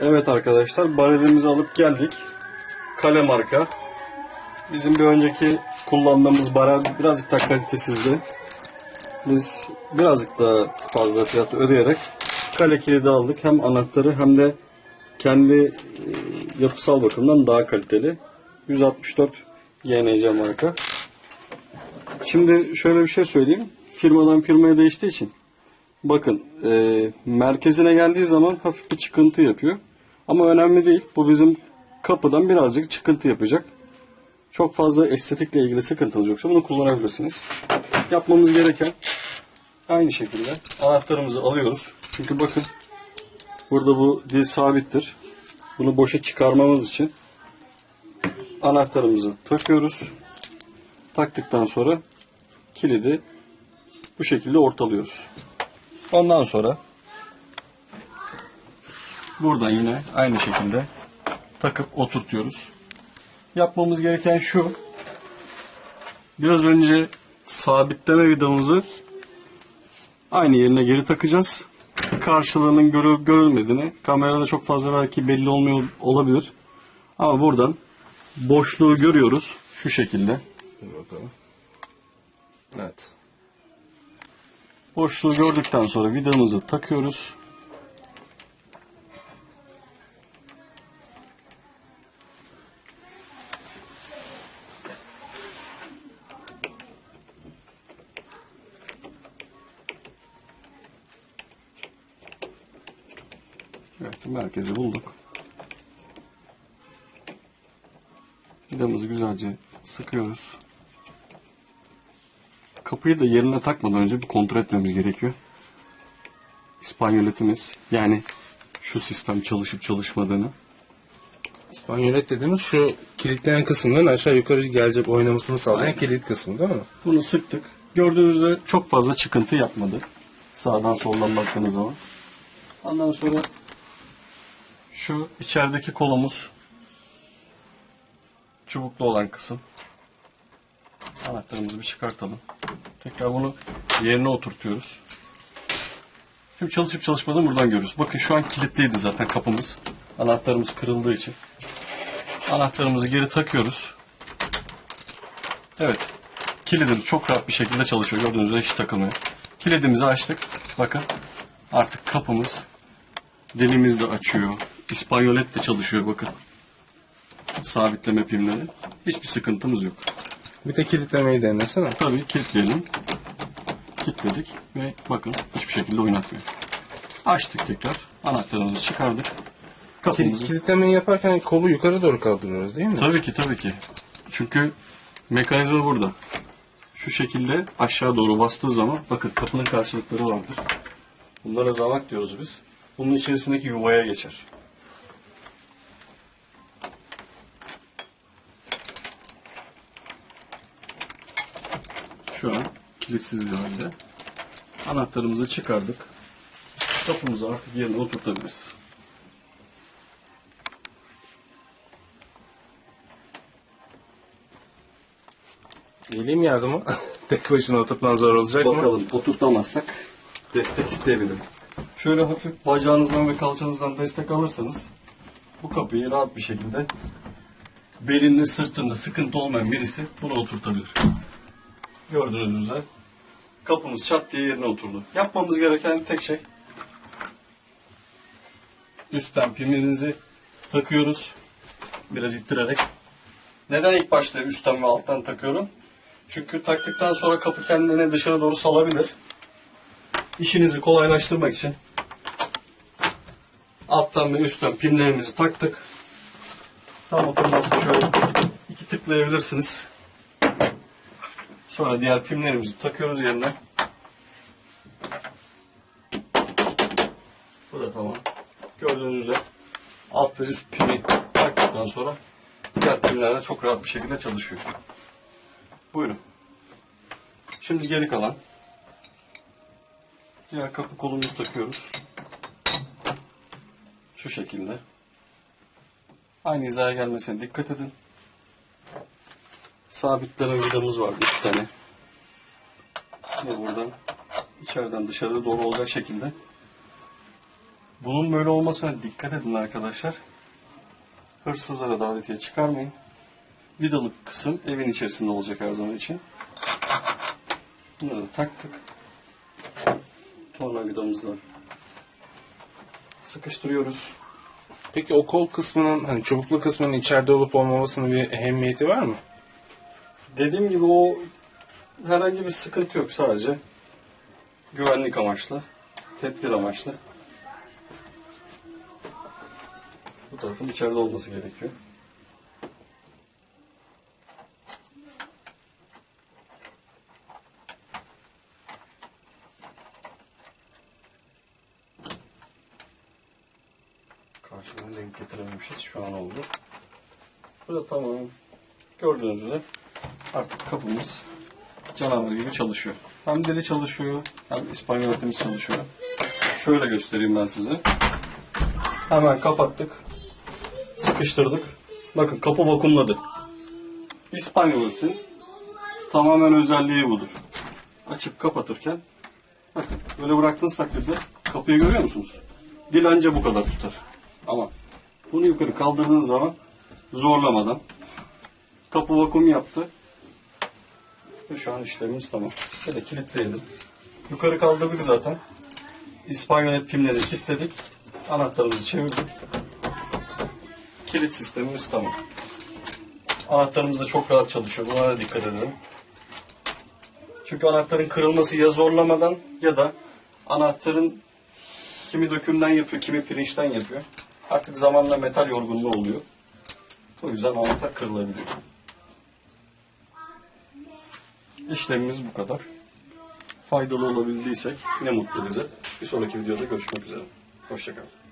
Evet arkadaşlar barelimizi alıp geldik. Kale marka. Bizim bir önceki kullandığımız barel birazcık daha kalitesizdi. Biz birazcık daha fazla fiyat ödeyerek kale kilidi aldık. Hem anahtarı hem de kendi e, yapısal bakımdan daha kaliteli. 164 YNC marka. Şimdi şöyle bir şey söyleyeyim. Firmadan firmaya değiştiği için Bakın e, merkezine geldiği zaman hafif bir çıkıntı yapıyor. Ama önemli değil. Bu bizim kapıdan birazcık çıkıntı yapacak. Çok fazla estetikle ilgili sıkıntınız yoksa bunu kullanabilirsiniz. Yapmamız gereken aynı şekilde anahtarımızı alıyoruz. Çünkü bakın burada bu dil sabittir. Bunu boşa çıkarmamız için anahtarımızı takıyoruz. Taktıktan sonra kilidi bu şekilde ortalıyoruz. Ondan sonra buradan yine aynı şekilde takıp oturtuyoruz. Yapmamız gereken şu. Biraz önce sabitleme vidamızı aynı yerine geri takacağız. Karşılığının görüp görülmediğini kamerada çok fazla belki belli olmuyor olabilir. Ama buradan boşluğu görüyoruz şu şekilde. Dur bakalım. Evet. Boşluğu gördükten sonra vidamızı takıyoruz. Evet, merkezi bulduk. Vidamızı güzelce sıkıyoruz. Kapıyı da yerine takmadan önce bir kontrol etmemiz gerekiyor. İspanyoletimiz yani şu sistem çalışıp çalışmadığını. İspanyolet dediğimiz şu kilitlenen kısımdan aşağı yukarı gelecek oynamasını sağlayan Aynen. kilit kısmı değil mi? Bunu sıktık. Gördüğünüzde çok fazla çıkıntı yapmadı. Sağdan soldan baktığınız zaman. Ondan sonra şu içerideki kolumuz çubuklu olan kısım. Anahtarımızı bir çıkartalım. Tekrar bunu yerine oturtuyoruz. Şimdi çalışıp çalışmadığını buradan görüyoruz. Bakın şu an kilitliydi zaten kapımız. Anahtarımız kırıldığı için. Anahtarımızı geri takıyoruz. Evet. Kilidimiz çok rahat bir şekilde çalışıyor. Gördüğünüz üzere hiç takılmıyor. Kilidimizi açtık. Bakın artık kapımız dilimiz de açıyor. İspanyolet de çalışıyor bakın. Sabitleme pimleri. Hiçbir sıkıntımız yok. Bir de kilitlemeyi denesene. Tabii kilitleyelim. Kilitledik ve bakın hiçbir şekilde oynatmıyor. Açtık tekrar. Anahtarımızı çıkardık. Kilit, Kapımızı. kilitlemeyi yaparken kolu yukarı doğru kaldırıyoruz değil mi? Tabii ki tabii ki. Çünkü mekanizma burada. Şu şekilde aşağı doğru bastığı zaman bakın kapının karşılıkları vardır. Bunlara zamak diyoruz biz. Bunun içerisindeki yuvaya geçer. Şu an kilitsiz bir halde. Anahtarımızı çıkardık. Kapımızı artık yerine oturtabiliriz. Geleyim yardıma. Tek başına oturtman zor olacak mı? Bakalım oturtamazsak destek isteyebilirim. Şöyle hafif bacağınızdan ve kalçanızdan destek alırsanız bu kapıyı rahat bir şekilde belinde sırtında sıkıntı olmayan birisi bunu oturtabilir. Gördüğünüz üzere kapımız çat diye yerine oturdu. Yapmamız gereken tek şey üstten pimlerinizi takıyoruz. Biraz ittirerek. Neden ilk başta üstten ve alttan takıyorum? Çünkü taktıktan sonra kapı kendini dışarı doğru salabilir. İşinizi kolaylaştırmak için alttan ve üstten pimlerimizi taktık. Tam oturması şöyle iki tıklayabilirsiniz. Sonra diğer pimlerimizi takıyoruz yerine. Bu da tamam. Gördüğünüz üzere alt ve üst pimi taktıktan sonra diğer pimlerle çok rahat bir şekilde çalışıyor. Buyurun. Şimdi geri kalan diğer kapı kolumuzu takıyoruz. Şu şekilde. Aynı hizaya gelmesine dikkat edin. Sabitleme vidamız var iki tane. Ve buradan içeriden dışarı doğru olacak şekilde Bunun böyle olmasına dikkat edin arkadaşlar. Hırsızlara davetiye çıkarmayın. Vidalık kısım evin içerisinde olacak her zaman için. Bunları da taktık. Tornavidamızla sıkıştırıyoruz. Peki o kol kısmının hani çubuklu kısmının içeride olup olmamasının bir ehemmiyeti var mı? Dediğim gibi o herhangi bir sıkıntı yok sadece güvenlik amaçlı, tedbir amaçlı. Bu tarafın içeride olması gerekiyor. Karşıdan denk getirememişiz. Şu an oldu. Bu da tamam. Gördüğünüz üzere artık kapımız canavar gibi çalışıyor. Hem deli çalışıyor hem İspanyol ötemiz çalışıyor. Şöyle göstereyim ben size. Hemen kapattık. Sıkıştırdık. Bakın kapı vakumladı. İspanyol ötün tamamen özelliği budur. Açıp kapatırken bakın böyle bıraktığınız takdirde kapıyı görüyor musunuz? Dil anca bu kadar tutar. Ama bunu yukarı kaldırdığınız zaman zorlamadan kapı vakum yaptı. Ve şu an işlemimiz tamam. Şöyle kilitleyelim. Yukarı kaldırdık zaten. İspanyol pimleri kilitledik. Anahtarımızı çevirdik. Kilit sistemimiz tamam. Anahtarımız da çok rahat çalışıyor. Buna da dikkat edelim. Çünkü anahtarın kırılması ya zorlamadan ya da anahtarın kimi dökümden yapıyor, kimi pirinçten yapıyor. Artık zamanla metal yorgunluğu oluyor. O yüzden anahtar kırılabiliyor. İşlemimiz bu kadar. Faydalı olabildiysek ne mutlu bize. Bir sonraki videoda görüşmek üzere. Hoşçakalın.